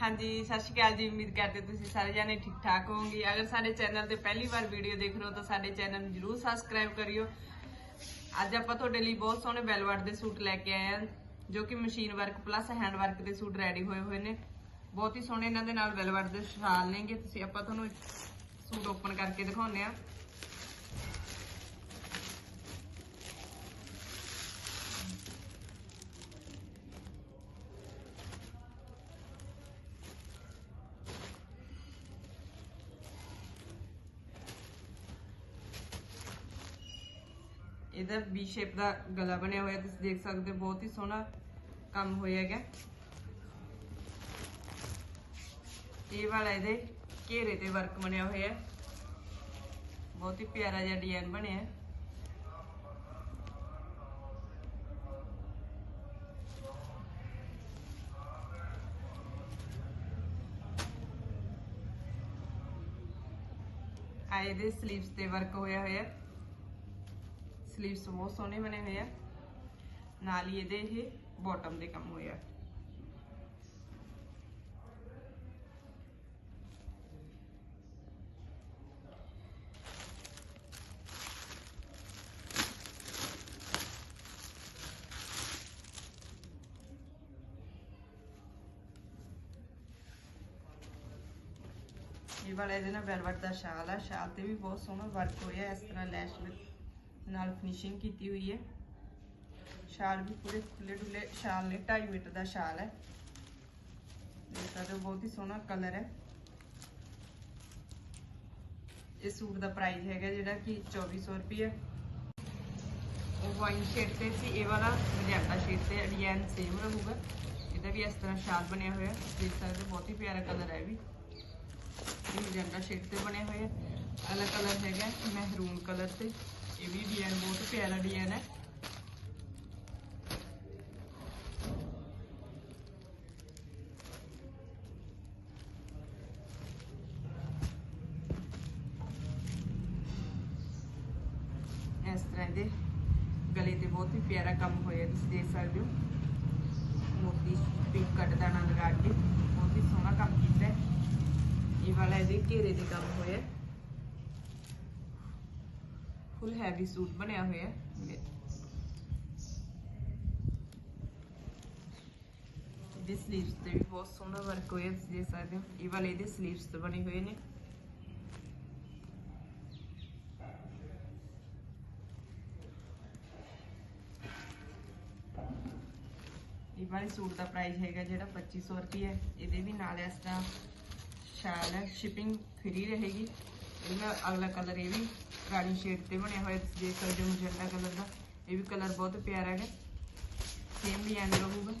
ਹਾਂਜੀ, ਸਤਿ ਸ਼੍ਰੀ ਅਕਾਲ ਜੀ। ਉਮੀਦ ਕਰਦੇ ਤੁਸੀਂ ਸਾਰੇ ਜਾਣੇ ਠੀਕ ਠਾਕ ਹੋਵੋਗੇ। ਅਗਰ ਸਾਡੇ ਚੈਨਲ ਤੇ ਪਹਿਲੀ ਵਾਰ ਵੀਡੀਓ ਦੇਖ ਰਹੇ ਹੋ ਤਾਂ ਸਾਡੇ ਚੈਨਲ ਨੂੰ ਜਰੂਰ ਸਬਸਕ੍ਰਾਈਬ ਕਰਿਓ। ਅੱਜ ਆਪਾਂ ਤੁਹਾਡੇ ਲਈ ਬਹੁਤ ਸੋਹਣੇ ਵੈਲਵਟ ਦੇ ਸੂਟ ਲੈ ਕੇ ਆਏ ਹਾਂ, ਜੋ ਕਿ machine work plus hand work ਦੇ ਸੂਟ ਰੈਡੀ ਹੋਏ ਹੋਏ ਨੇ। ਬਹੁਤ ਹੀ ਸੋਹਣੇ ਇਹਨਾਂ ਦੇ ਨਾਲ ਵੈਲਵਟ ਦੇ ਸ਼ਾਲ ਨੇਗੇ। ਤੁਸੀਂ ਆਪਾਂ ਤੁਹਾਨੂੰ ਸੂਟ ਓਪਨ ਕਰਕੇ ਦਿਖਾਉਂਦੇ ਆ ਇਹਦਾ ਵੀ ਸ਼ੇਪ ਦਾ ਗਲਾ ਬਣਿਆ ਹੋਇਆ, ਤੁਸੀਂ ਦੇਖ ਸਕਦੇ ਹੋ, ਬਹੁਤ ਹੀ ਸੋਹਣਾ ਕੰਮ ਹੋਇਆ ਹੈਗਾ। ਇਹ ਵਾਲਾ ਇਹਦੇ ਘੇਰੇ ਤੇ ਵਰਕ ਬਣਿਆ ਹੋਇਆ। ਹੈ ਬਹੁਤ ਹੀ ਪਿਆਰਾ ਜਿਹਾ ਡਿਜ਼ਾਈਨ ਬਣਿਆ। ਹੈ ਆ ਇਹਦੇ ਸਲੀਵਸ ਤੇ ਵਰਕ ਹੋਇਆ ਹੋਇਆ। ਹੈ ਸਲੀਵਸ ਬਹੁਤ ਸੋਹਣੇ ਬਣੇ ਹੋਏ ਆ ਨਾਲ ਹੀ ਇਹਦੇ ਇਹ ਬਾਟਮ ਦੇ ਕੰਮ ਹੋਇਆ ਇਹ ਵਾਲਾ ਇਹਦੇ ਨਾਲ ਵੈਲਵਟ ਦਾ ਸ਼ਾਲ ਆ ਸ਼ਾਲ ਤੇ ਵੀ ਬਹੁਤ ਸੋਹਣਾ ਵਰਕ ਹੋਇਆ ਇਸ ਤਰ੍ਹਾਂ ਲੈਸ਼ ਨਾਲ ਫਿਨਿਸ਼ਿੰਗ ਕੀਤੀ ਹੋਈ ਹੈ। ਸ਼ਾਲ ਵੀ ਪੂਰੇ ਖੁੱਲੇ ਡੁੱਲੇ ਸ਼ਾਲ ਨੇ 2.5 ਮੀਟਰ ਦਾ ਸ਼ਾਲ ਹੈ। ਦੇਖ ਸਕਦੇ ਹੋ ਬਹੁਤ ਹੀ ਸੋਹਣਾ ਕਲਰ ਹੈ। ਇਸ ਸੂਟ ਦਾ ਪ੍ਰਾਈਸ ਹੈਗਾ ਜਿਹੜਾ ਕਿ 2400 ਰੁਪਏ ਉਹ ਵਾਈਨ ਸ਼ੇਡ ਤੇ ਸੀ, ਇਹ ਵਾਲਾ ਮਜੈਂਟਾ ਸ਼ੇਡ ਤੇ ਡਿਜ਼ਾਈਨ ਸੇਮ ਰਹੂਗਾ। ਇਹਦਾ ਵੀ ਇਸ ਤਰ੍ਹਾਂ ਸ਼ਾਲ ਬਣਿਆ ਹੋਇਆ ਦੇਖ ਸਕਦੇ ਹੋ, ਬਹੁਤ ਹੀ ਪਿਆਰਾ ਕਲਰ ਹੈ ਇਹ ਵੀ। ਇਹ ਮਜੈਂਟਾ ਸ਼ੇਡ ਤੇ ਬਣੇ ਹੋਏ ਆ ਅਲੱਗ ਕਲਰ ਹੈਗਾ ਮਹਿਰੂਨ ਕਲਰ ਤੇ। ਇਹ ਵੀ ਡਿਜ਼ਾਈਨ ਬਹੁਤ ਪਿਆਰਾ ਡਿਜ਼ਾਈਨ ਹੈ। ਇਸ ਤਰ੍ਹਾਂ ਦੇ ਗਲੇ ਤੇ ਬਹੁਤ ਹੀ ਪਿਆਰਾ ਕੰਮ ਹੋਇਆ, ਤੁਸੀਂ ਦੇਖ ਸਕਦੇ ਹੋ। ਮੋਤੀ ਪਿੰਕ ਕੱਟ ਦਾਣਾ ਲਗਾ ਕੇ ਬਹੁਤ ਹੀ ਸੋਹਣਾ ਕੰਮ ਕੀਤਾ ਇਹ ਵਾਲਾ ਇਹਦੇ ਘੇਰੇ ਦੇ ਕੰਮ ਹੋਇਆ ਫੁੱਲ ਹੈਵੀ ਸੂਟ ਬਣਿਆ ਹੋਇਆ ਹੈ। ਇਹਦੇ ਸਲੀਵਸ ਤੇ ਵੀ ਬਹੁਤ ਸੋਹਣਾ ਵਰਕ ਹੋਇਆ, ਤੁਸੀਂ ਦੇਖ ਸਕਦੇ ਹੋ। ਇਹ ਵਾਲੇ ਇਹਦੇ ਸਲੀਵਸ ਬਣੇ ਹੋਏ ਨੇ। ਇਹ ਵਾਲੇ ਸੂਟ ਦਾ ਪ੍ਰਾਈਸ ਹੈਗਾ ਜਿਹੜਾ 2500 ਰੁਪਏ ਇਹਦੇ ਵੀ ਨਾਲ ਇਸ ਤਰ੍ਹਾਂ ਸ਼ਾਲ ਹੈ ਸ਼ਿਪਿੰਗ ਫ੍ਰੀ ਰਹੇਗੀ। ਇਹਦਾ ਅਗਲਾ ਕਲਰ ਇਹ ਵੀ ਰਾਣੀ ਸ਼ੇਡ ਤੇ ਬਣਿਆ ਹੋਇਆ, ਤੁਸੀਂ ਦੇਖ ਸਕਦੇ ਹੋ ਮਜੰਡਾ ਕਲਰ ਦਾ। ਇਹ ਵੀ ਕਲਰ ਬਹੁਤ ਪਿਆਰਾ ਹੈ ਸੇਮ ਡਿਜ਼ਾਈਨ ਰਹੂਗਾ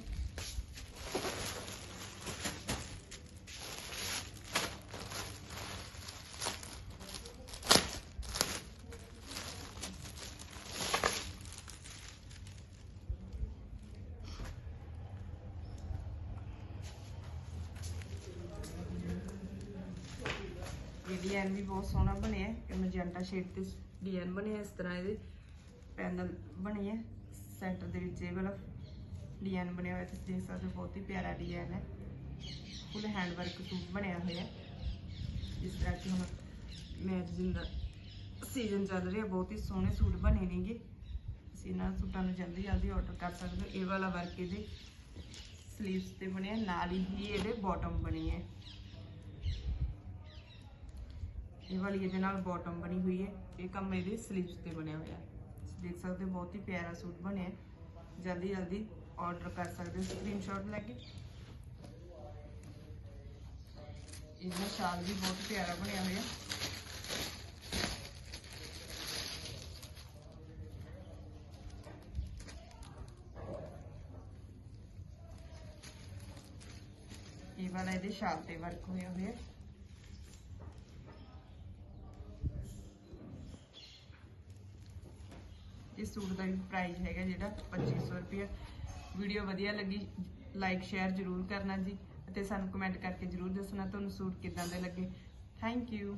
ਇਹ ਡਿਜ਼ਾਈਨ ਵੀ ਬਹੁਤ ਸੋਹਣਾ ਬਣਿਆ ਹੈ। ਇਹ ਸ਼ੇਡ ਤੇ ਡਿਜ਼ਾਈਨ ਬਣਿਆ, ਇਸ ਤਰ੍ਹਾਂ ਇਹਦੇ ਪੈਨਲ ਬਣੇ ਹੈ ਸੈਂਟਰ ਦੇ ਵਿੱਚ ਇਹ ਵਾਲਾ ਡਿਜ਼ਾਈਨ ਬਣਿਆ ਹੋਇਆ, ਤੁਸੀਂ ਦੇਖ ਸਕਦੇ ਹੋ, ਬਹੁਤ ਹੀ ਪਿਆਰਾ ਡਿਜ਼ਾਈਨ ਹੈ। ਫੁੱਲ ਹੈਂਡ ਵਰਕ ਸੂਟ ਬਣਿਆ ਹੋਇਆ ਹੈ। ਇਸ ਤਰ੍ਹਾਂ ਕਿ ਹੁਣ ਮੈਗਜ਼ੀਨ ਦਾ ਸੀਜ਼ਨ ਚੱਲ ਰਿਹਾ, ਬਹੁਤ ਹੀ ਸੋਹਣੇ ਸੂਟ ਬਣੇ ਨੇਗੇ। ਤੁਸੀਂ ਇਹਨਾਂ ਸੂਟਾਂ ਨੂੰ ਜਲਦੀ ਜਲਦੀ ਆਰਡਰ ਕਰ ਸਕਦੇ ਹੋ। ਇਹ ਵਾਲਾ ਵਰਕ ਇਹਦੇ ਸਲੀਵਸ ਤੇ ਬਣਿਆ, ਨਾਲ ਹੀ ਇਹਦੇ ਬਾਟਮ ਬਣੀ ਹੈ ਇਹ ਵਾਲੀ ਇਹਦੇ ਨਾਲ ਬਾਟਮ ਬਣੀ ਹੋਈ ਹੈ। ਇਹ ਕੰਮ ਇਹਦੇ ਸਲੀਵਸ ਤੇ ਬਣਿਆ ਹੋਇਆ ਤੁਸੀਂ ਦੇਖ ਸਕਦੇ ਹੋ, ਬਹੁਤ ਹੀ ਪਿਆਰਾ ਸੂਟ ਬਣਿਆ ਜਲਦੀ ਜਲਦੀ ਆਰਡਰ ਕਰ ਸਕਦੇ ਹੋ ਸਕਰੀਨਸ਼ਾਟ ਲੈ ਕੇ। ਇਹਦਾ ਸ਼ਾਲ ਵੀ ਬਹੁਤ ਪਿਆਰਾ ਬਣਿਆ ਹੋਇਆ ਇਹ ਵਾਲਾ ਇਹਦੇ ਸ਼ਾਲ ਤੇ ਵਰਕ ਹੋਇਆ ਹੋਇਆ ਇਸ ਸੂਟ ਦਾ ਵੀ ਪ੍ਰਾਈਸ ਹੈਗਾ ਜਿਹੜਾ 2500 ਰੁਪਏ ਵੀਡੀਓ ਵਧੀਆ ਲੱਗੀ ਲਾਈਕ ਸ਼ੇਅਰ ਜ਼ਰੂਰ ਕਰਨਾ ਜੀ ਅਤੇ ਸਾਨੂੰ ਕਮੈਂਟ ਕਰਕੇ ਜ਼ਰੂਰ ਦੱਸਣਾ ਤੁਹਾਨੂੰ ਸੂਟ ਕਿੱਦਾਂ ਦੇ ਲੱਗੇ। Thank you